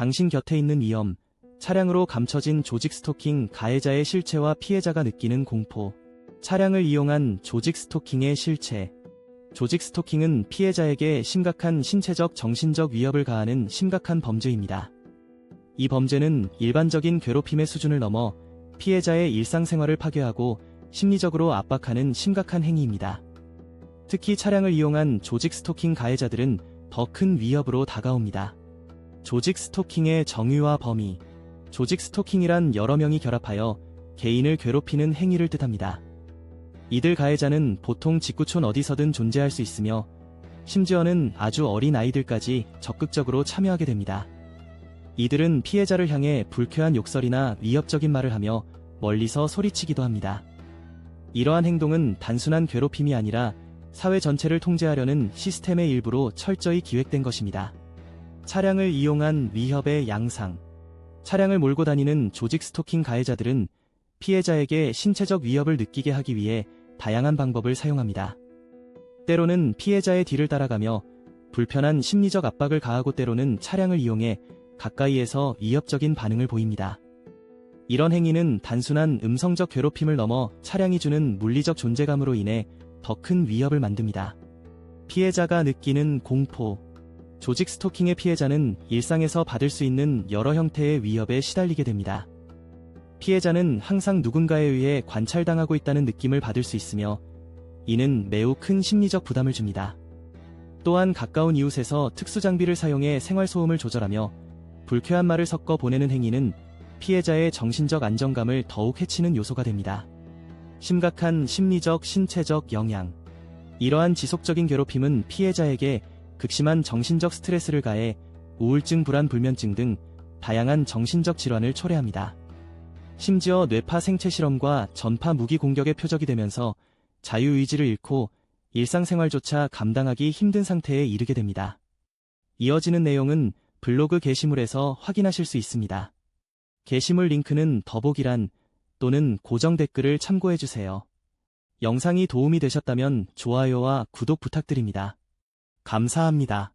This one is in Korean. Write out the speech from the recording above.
당신 곁에 있는 위험, 차량으로 감춰진 조직 스토킹 가해자의 실체와 피해자가 느끼는 공포, 차량을 이용한 조직 스토킹의 실체. 조직 스토킹은 피해자에게 심각한 신체적 정신적 위협을 가하는 심각한 범죄입니다. 이 범죄는 일반적인 괴롭힘의 수준을 넘어 피해자의 일상생활을 파괴하고 심리적으로 압박하는 심각한 행위입니다. 특히 차량을 이용한 조직 스토킹 가해자들은 더 큰 위협으로 다가옵니다. 조직 스토킹의 정의와 범위. 조직 스토킹이란 여러 명이 결합하여 개인을 괴롭히는 행위를 뜻합니다. 이들 가해자는 보통 직구촌 어디서든 존재할 수 있으며 심지어는 아주 어린 아이들까지 적극적으로 참여하게 됩니다. 이들은 피해자를 향해 불쾌한 욕설이나 위협적인 말을 하며 멀리서 소리치기도 합니다. 이러한 행동은 단순한 괴롭힘이 아니라 사회 전체를 통제하려는 시스템의 일부로 철저히 기획된 것입니다. 차량을 이용한 위협의 양상. 차량을 몰고 다니는 조직 스토킹 가해자들은 피해자에게 신체적 위협을 느끼게 하기 위해 다양한 방법을 사용합니다. 때로는 피해자의 뒤를 따라가며 불편한 심리적 압박을 가하고 때로는 차량을 이용해 가까이에서 위협적인 반응을 보입니다. 이런 행위는 단순한 음성적 괴롭힘을 넘어 차량이 주는 물리적 존재감으로 인해 더 큰 위협을 만듭니다. 피해자가 느끼는 공포. 조직 스토킹의 피해자는 일상에서 받을 수 있는 여러 형태의 위협에 시달리게 됩니다. 피해자는 항상 누군가에 의해 관찰당하고 있다는 느낌을 받을 수 있으며 이는 매우 큰 심리적 부담을 줍니다. 또한 가까운 이웃에서 특수 장비를 사용해 생활 소음을 조절하며 불쾌한 말을 섞어 보내는 행위는 피해자의 정신적 안정감을 더욱 해치는 요소가 됩니다. 심각한 심리적, 신체적 영향. 이러한 지속적인 괴롭힘은 피해자에게 극심한 정신적 스트레스를 가해 우울증, 불안, 불면증 등 다양한 정신적 질환을 초래합니다. 심지어 뇌파 생체 실험과 전파 무기 공격의 표적이 되면서 자유의지를 잃고 일상생활조차 감당하기 힘든 상태에 이르게 됩니다. 이어지는 내용은 블로그 게시물에서 확인하실 수 있습니다. 게시물 링크는 더보기란 또는 고정 댓글을 참고해주세요. 영상이 도움이 되셨다면 좋아요와 구독 부탁드립니다. 감사합니다.